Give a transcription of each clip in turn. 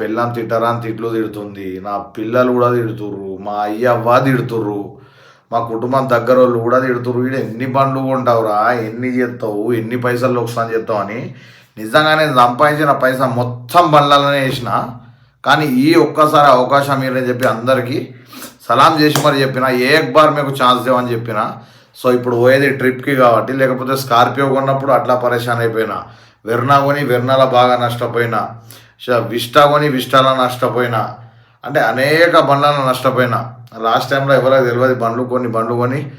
పిల్లని తిట్టరాని తిట్లు తిడుతుంది. నా పిల్లలు కూడా తిడుతుర్రు. మా అయ్యవ్వ తిడుతుర్రు. మా కుటుంబం దగ్గర వాళ్ళు కూడా తిడుతుర్రు. వీడు ఎన్ని బండ్లు కొంటావురా ఎన్ని చేస్తావు ఎన్ని పైసలు నొక్సాన్ చేస్తావు అని. నిజంగా నేను సంపాదించిన పైసా మొత్తం బండ్లలోనే వేసిన కానీ ఈ ఒక్కసారి అవకాశం మీరని చెప్పి అందరికీ సలాం చేసి మరి చెప్పిన. ఏ బార్ మీకు ఛాన్స్ దేవని చెప్పిన. సో ఇప్పుడు పోయేది ట్రిప్కి కాబట్టి లేకపోతే స్కార్పియో కొన్నప్పుడు అట్లా పరేషాన్ అయిపోయినా. వెర్నా కొని వెర్నాల బాగా నష్టపోయినా. ష- విస్టా కొని నష్టపోయినా. అంటే అనేక బండ్లను నష్టపోయినా. లాస్ట్ టైంలో ఎవరో తెలియదు బండ్లు కొన్ని బండ్లు కొని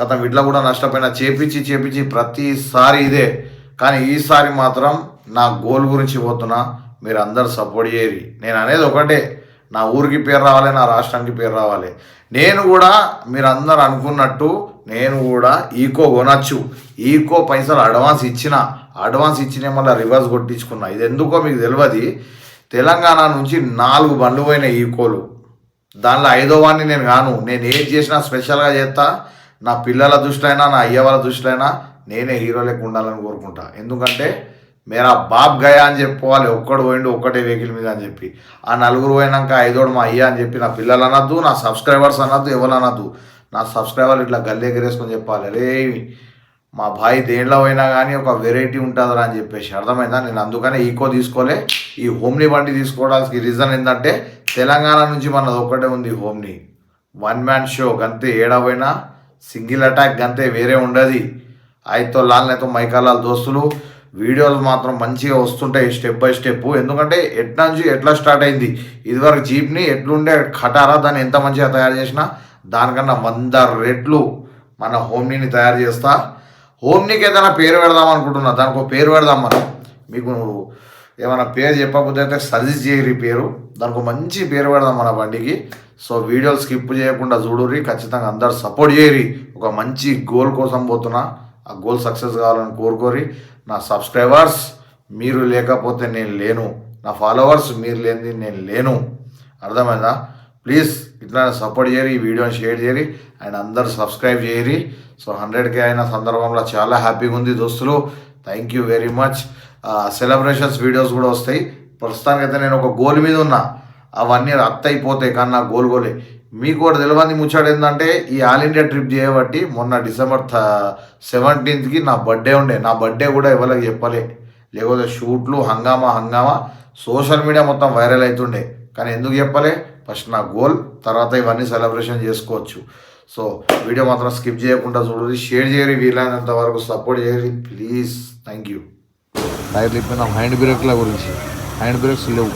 కథం ఇట్లా కూడా నష్టపోయినా. చేపించి చేపించి ప్రతిసారి ఇదే. కానీ ఈసారి మాత్రం నా గోల్ గురించి పోతున్నా. మీరు అందరు సపోర్ట్ చేయరు నేను అనేది ఒకటే. నా ఊరికి పేరు రావాలి నా రాష్ట్రానికి పేరు రావాలి. నేను కూడా మీరు అందరు అనుకున్నట్టు నేను కూడా ఈకో కొనచ్చు. ఈకో పైసలు అడ్వాన్స్ ఇచ్చిన. అడ్వాన్స్ ఇచ్చిన మళ్ళీ రివర్స్ కొట్టించుకున్నా. ఇది ఎందుకో మీకు తెలియదు తెలంగాణ నుంచి నాలుగు బండ్లు పోయినాయి ఈకోలు దానిలో ఐదో వాడిని నేను కాను. నేను ఏది చేసినా స్పెషల్గా చేస్తా. నా పిల్లల దృష్టిలైనా నా అయ్య వాళ్ళ దృష్టిలైనా నేనే హీరో లెక్క ఉండాలని కోరుకుంటా. ఎందుకంటే మేరా బాబ్ గయా అని చెప్పుకోవాలి ఒక్కడు పోయిండు ఒక్కటే వెహికల్ మీద అని చెప్పి. ఆ నలుగురు పోయినాక ఐదోడు మా అయ్య అని చెప్పి నా పిల్లలు అనద్దు నా సబ్స్క్రైబర్స్ అనద్దు ఎవరు అనద్దు. నా సబ్స్క్రైబర్లు ఇట్లా గల్లీ ఎగరేసుకొని చెప్పాలి. అరే మా భాయ్ దేంట్లో పోయినా కానీ ఒక వెరైటీ ఉంటుందిరా అని చెప్పేసి అర్థమైందా? నేను అందుకనే ఈకో తీసుకోలే. ఈ హోమ్ని బండి తీసుకోవడానికి రీజన్ ఏంటంటే తెలంగాణ నుంచి మనది ఒక్కటే ఉంది హోమ్ని వన్ మ్యాన్ షో గంతే ఏడవైనా సింగిల్ అటాక్ గంతే వేరే ఉండదు. అయితో లాల్నేతో మైకాలాల్ దోస్తులు వీడియోలు మాత్రం మంచిగా వస్తుంటాయి స్టెప్ బై స్టెప్ ఎందుకంటే ఎట్లా నుంచి ఎట్లా స్టార్ట్ అయింది? ఇదివరకు జీప్ని ఎట్లుండే ఖటారా దాన్ని ఎంత మంచిగా తయారు చేసినా దానికన్నా వంద రెట్లు మన హోమ్నీని తయారు చేస్తా. హోమ్నీకి ఏదైనా పేరు పెడదాం అనుకుంటున్నా. దానికి ఒక పేరు పెడదాం మనం. మీకు ఏమైనా పేరు చెప్పకపోతే అయితే సజెస్ట్ చేయరు ఈ పేరు. దానికి మంచి పేరు పెడదాం మన బండికి. సో వీడియోలు స్కిప్ చేయకుండా చూడుర్రి. ఖచ్చితంగా అందరు సపోర్ట్ చేయరి ఒక మంచి గోల్ కోసం పోతున్నా. ఆ గోల్ సక్సెస్ కావాలని కోరుకోరి నా సబ్స్క్రైబర్స్ మీరు లేకపోతే నేను లేను. నా ఫాలోవర్స్ మీరు లేనిది నేను లేను. అర్థమైందా? ప్లీజ్ ఇట్లా సపోర్ట్ చేయరు ఈ వీడియోని షేర్ చేయరు అండ్ అందరు సబ్స్క్రైబ్ చేయరి సో హండ్రెడ్కే అయిన సందర్భంలో చాలా హ్యాపీగా ఉంది దోస్తులు. Thank you very much celebrations videos కూడా వస్తాయి. ప్రస్తుతానికైతే నేను ఒక గోల్ మీద ఉన్నా. అవన్నీ రద్ద అయిపోతాయి కానీ నా గోల్ గోలే మీకు కూడా తెలియని ముచ్చాడు ఏంటంటే ఈ ఆల్ ఇండియా ట్రిప్ చేయబట్టి మొన్న డిసెంబర్ థ సెవెంటీన్త్కి నా బర్త్డే ఉండే. నా బర్త్డే కూడా ఎవరికి చెప్పలే. లేకపోతే షూట్లు హంగామా హంగామా సోషల్ మీడియా మొత్తం వైరల్ అవుతుండే. కానీ ఎందుకు చెప్పలే? ఫస్ట్ నా గోల్ తర్వాత ఇవన్నీ సెలబ్రేషన్ చేసుకోవచ్చు. సో వీడియో మాత్రం స్కిప్ చేయకుండా చూడండి. షేర్ చేయరు వీలైనంత వరకు సపోర్ట్ చేయండి. Please thank you. టైర్లు ఇప్పిన హ్యాండ్ బ్రేక్ల గురించి. హ్యాండ్ బ్రేక్స్ లేవు.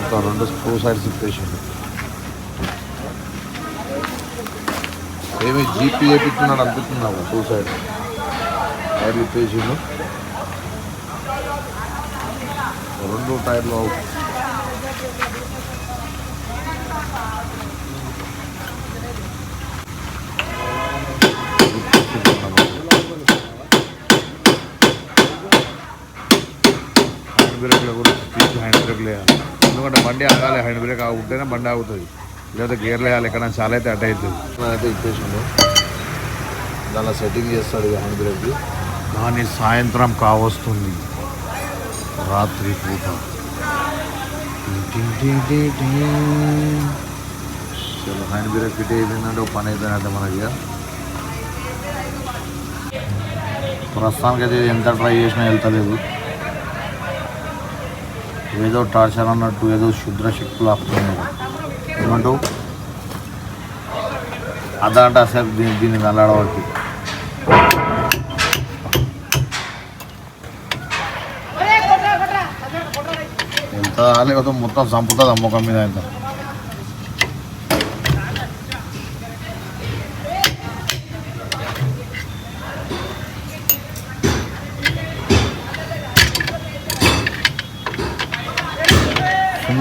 ఇంకా రెండు టూ సైడ్స్ ఇప్పేసిండు ఏమి జీపీ చేపించుకున్నాడు అనిపిస్తున్నాము టూ సైడ్? టైర్లు ఇప్పేసిండు రెండు టైర్లు అవుతుంది హ్యాండ్ బ్రేక్ల గురించి స్పీడ్ హ్యాండ్ బ్రేక్ వేయాలి ఎందుకంటే బండి ఆగాలి హ్యాండ్ బ్రేక్ ఉంటేనే బండి ఆగుతుంది. లేదా గేర్లు వేయాలి ఎక్కడ చాలా అయితే అడ్డ అవుతుంది. అయితే ఇచ్చేసిండు. దానిలో సెట్టింగ్ చేస్తాడు హ్యాండ్ బ్రేక్ కానీ సాయంత్రం కావస్తుంది. రాత్రి పూట. చలో హ్యాండ్ బ్రేక్ ఫిట్ అయిపోయిందంటే ఒక పని అయిపోయినట్టే మనకి. ప్రస్తుతానికి అయితే ఎంత ట్రై చేసినా వెళ్తలేదు. ఏదో టార్చర్ అన్నట్టు ఏదో శుద్ర శక్తులు ఆపుతున్నారు ఏమంటావు? అదంట అసలు దీన్ని దీన్ని నల్లాడబట్టి ఎంత లేకపోతే మొత్తం చంపుతుంది అమ్మకం మీద ఎంత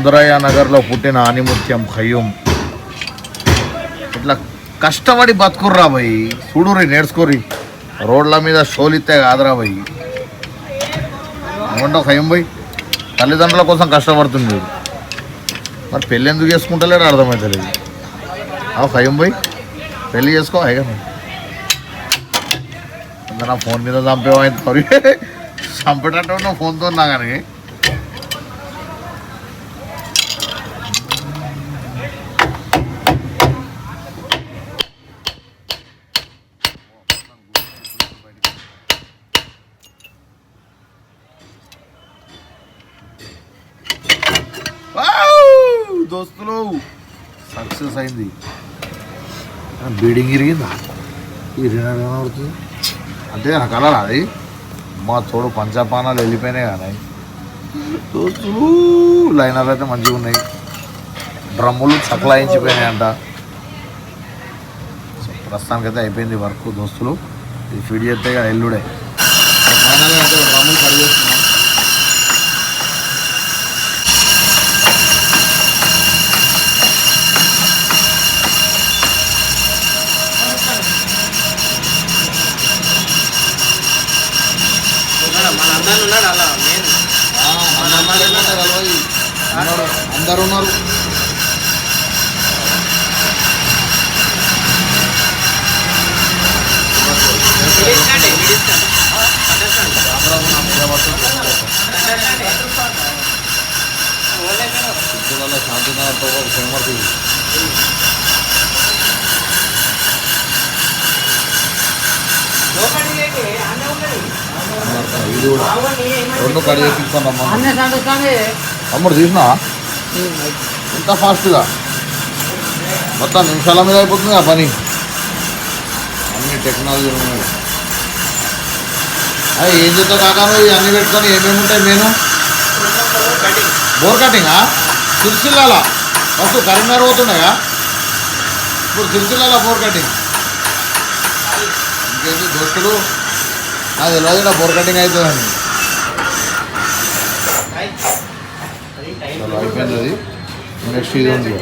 సుందరయ్య నగర్లో పుట్టిన ఆనిముత్యం ఖయ్యూం ఇట్లా కష్టపడి బతుకుర్రా భయ్ చూడురి నేర్చుకోరి. రోడ్ల మీద షోలిస్తే కాదురా భయ్ ఏమంటావు ఖయ్యం భయ్ తల్లిదండ్రుల కోసం కష్టపడుతుంది మరి పెళ్ళి ఎందుకు చేసుకుంటలేడు అర్థమవుతలేదు ఆ ఖయ్యం భయ్ పెళ్ళి చేసుకో అయ్యా. నా ఫోన్ మీద చంపేవాయి చంపేటట్టు ఫోన్తో ఉన్నా కానీ. దోస్తులు. సక్సెస్ అయింది. బీడింగ్ ఇరిగిందా? ఇరిగిన కనబడుతుంది. అంటే నాకు అలా అది? మా తోడు పంచపానాలు వెళ్ళిపోయినాయి కానీ. దోస్తులు లైనర్లు అయితే మంచిగా ఉన్నాయి. డ్రమ్ములు చక్కలాయించిపోయినాయి అంట ప్రస్తుతానికి ప్రస్తుతానికైతే అయిపోయింది వర్క్ దోస్తులు. ఇది ఫీడ్ చేస్తే ఎల్లుడే. ఫైనల్గా అయితే డ్రమ్ములు కట్ అందరు ఉన్నాడు అలా నేను అందరు ఉన్నారు. శాంతినగర్తో ఒక ఫేమస్ లోపలికి? అన్నే ఉన్నది. ఇది కూడా రెండు కట్ చేపించుకోండి అమ్మ. అన్నే తీసినా? ఎంత ఫాస్ట్గా? మొత్తం నిమిషాల మీద అయిపోతుంది ఆ పని. అన్ని టెక్నాలజీ ఉన్నాయి. అయ్యి ఏం కాకా నువ్వు? ఇవన్నీ పెట్టుకొని ఏమేమి ఉంటాయి నేను. బోర్ కటింగా? సిరిసిల్లాల? ఫస్ట్ కరీంనగర్ పోతున్నాయా ఇప్పుడు సిరిసిల్లాల బోర్ కటింగ్? ఇంకేంటి దోస్తుడు నాకు తెలియదు ఇక్కడ బోర్ కటింగ్ అది. చాలా అయిపోయింది అది. నెక్స్ట్ ఇది ఉంది.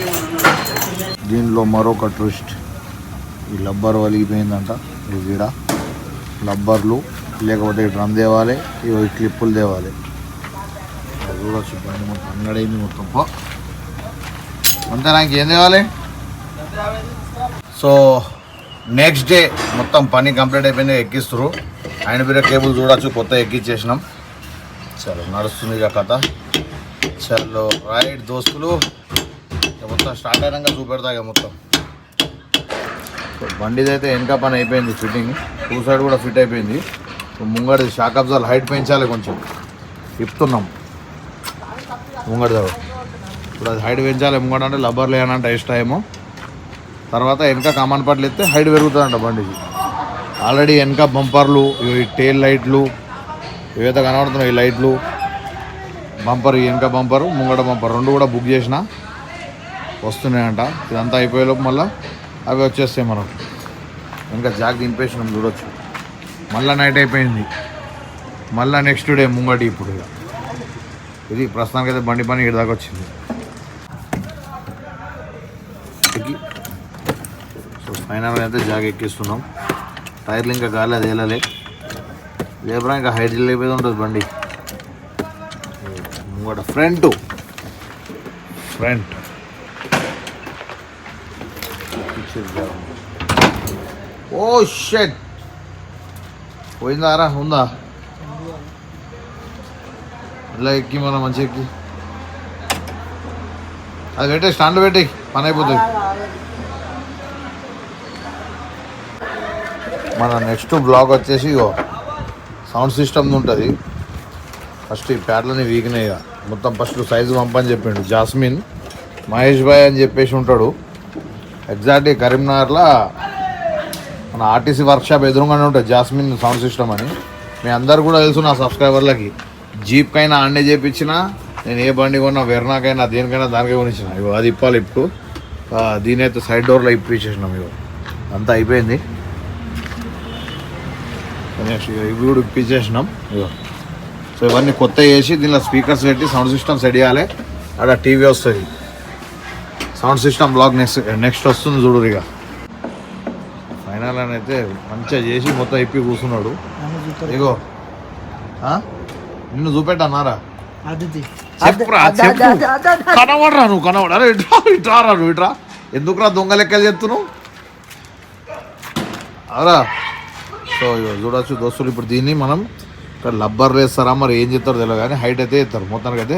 దీనిలో మరొక ట్విస్ట్. ఈ లబ్బర్ వలిగిపోయిందంట. ఈ గీడ లబ్బర్లు లేకపోతే డ్రమ్ తేవాలి ఇవి క్లిప్పులు తేవాలి. అది చూడొచ్చు బండి మొత్తం అంగడైంది మొత్తం. పో. అంతేనా? ఇంకేం తేవాలి? సో నెక్స్ట్ డే మొత్తం పని కంప్లీట్ అయిపోయింది ఎక్కిస్తారు ఆయన పేరు కేబుల్ చూడొచ్చు కొత్త ఎక్కిచ్చేసినాం. చలో నడుస్తుంది ఇక కథ. చలో రైట్ దోస్తులు మొత్తం స్టార్ట్ అయినాక చూపెడతా ఇక మొత్తం. బండిది అయితే వెనక పని అయిపోయింది ఫిట్టింగ్. టూ సైడ్ కూడా ఫిట్ అయిపోయింది. ముంగడి ముంగడిది షాక్ అబ్జాల్ హైట్ పెంచాలి కొంచెం. ఇప్పుతున్నాం ముంగడి దగ్గర ఇప్పుడు అది హైట్ పెంచాలి ముంగడ అంటే లబ్బర్ లేనంట ఎక్స్ట్రా ఏమో. తర్వాత వెనక కమాన్ పట్లు ఎత్తే హైట్ పెరుగుతుందంట బండికి ఆల్రెడీ వెనక బంపర్లు ఈ టేల్ లైట్లు ఏవైతే కనబడుతున్నాయి ఈ లైట్లు బంపర్ వెనక బంపర్ ముంగడ బంపర్ రెండు కూడా బుక్ చేసిన వస్తున్నాయంట. ఇదంతా అయిపోయేలోపు మళ్ళీ అవి వచ్చేస్తాయి మనం ఇంకా జాగ్ దింపేసినాం చూడొచ్చు. మళ్ళీ నైట్ అయిపోయింది. మళ్ళీ నెక్స్ట్ డే ముంగటి ఇప్పుడు ఇక ఇది ప్రస్తుతానికి అయితే బండి పని ఇక్కడ దాకా వచ్చింది. సో ఫైనల్ అయితే జాగ్ ఎక్కిస్తున్నాం. టైర్లు ఇంకా గాలి అది వెళ్ళలే. లేబరా ఇంకా హైట్ లేకపోతే ఉంటుంది బండి. ముంగట ఫ్రంట్. ఫ్రంట్. ఓ షెట్. పోయిందారా ఉందా? ఇలా ఎక్కి మనం మంచి ఎక్కి. అది పెట్టే స్టాండ్ పెట్టి పని అయిపోతుంది. మన నెక్స్ట్ బ్లాగ్ వచ్చేసి ఇగో సౌండ్ సిస్టమ్ ఉంటుంది. ఫస్ట్ ఈ ప్యాడ్లని వీకినాయి ఇక. మొత్తం ఫస్ట్ సైజు పంపని చెప్పిండు. జాస్మిన్ మహేష్ భాయ్ అని చెప్పేసి ఉంటాడు. ఎగ్జాక్ట్లీ కరీంనగర్లో మన ఆర్టీసీ వర్క్షాప్ ఎదురుగానే ఉంటుంది జాస్మిన్ సౌండ్ సిస్టమ్ అని. మీ అందరు కూడా తెలుసు నా సబ్స్క్రైబర్లకి జీప్కైనా ఆండే చేపించిన నేను ఏ బండి కొన్నా వెర్నాకైనా దేనికైనా దానికే కొనిచ్చిన. ఇగో అది ఇప్పాలి ఇప్పుడు. దీని అయితే సైడ్ డోర్లో ఇప్పించేసినాం ఇగో. అంతా అయిపోయింది. నెక్స్ట్ ఇగో ఇవి కూడా ఇప్పించేసినాం. ఇగో. సో ఇవన్నీ కొత్త వేసి దీనిలో స్పీకర్స్ పెట్టి సౌండ్ సిస్టమ్ సెట్ చేయాలి అక్కడ టీవీ వస్తుంది. Sound system blog next next వస్తుంది చూడు ఇక ఫైనల్ అని అయితే మంచిగా చేసి మొత్తం ఇప్పి కూర్చున్నాడు. ఇగో. ఆ? నిన్ను చూపెట్టన్నారా. చెప్పురా చెప్పు కనబడరా నువ్వు కనబడ. అరే ఇట్రా ఇట్రా రా నువ్వు ఇట్రా ఎందుకురా దొంగ లెక్కలు చెప్తున్నావు? అవరా సో ఇగో చూడొచ్చు దోస్తులు ఇప్పుడు దీన్ని మనం ఇక్కడ లబ్బర్ వేస్తారా మరి ఏం చేస్తారో తెలియదు కానీ హైట్ అయితే ఇస్తారు మొత్తానికి అయితే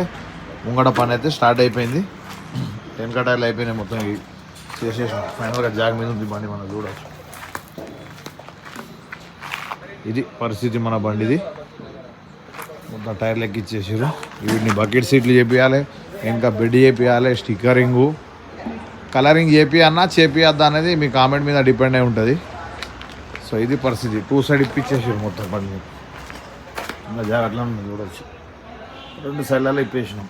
ముంగడ పని అయితే స్టార్ట్ అయిపోయింది. వెనకటాయిలు అయిపోయినాయి మొత్తం ఇవి చేసేసాం ఫైనల్గా జాగ్ మీద ఉంది బండి మనం చూడవచ్చు ఇది పరిస్థితి మన బండిది. మొత్తం టైర్లు ఎక్కిచ్చేసారు వీటిని బకెట్ సీట్లు చేపియాలి ఇంకా బెడ్ చేపియాలి స్టిక్కరింగు. కలరింగ్ చేపియన్నా చేపియద్దా అనేది మీ కామెంట్ మీద డిపెండ్ అయి ఉంటుంది. సో ఇది పరిస్థితి. టూ సైడ్ ఇప్పించేసారు మొత్తం బండి ఇంకా జాగ్రత్తగా ఉంది చూడొచ్చు. రెండు సైడ్లలో ఇప్పేసినాం.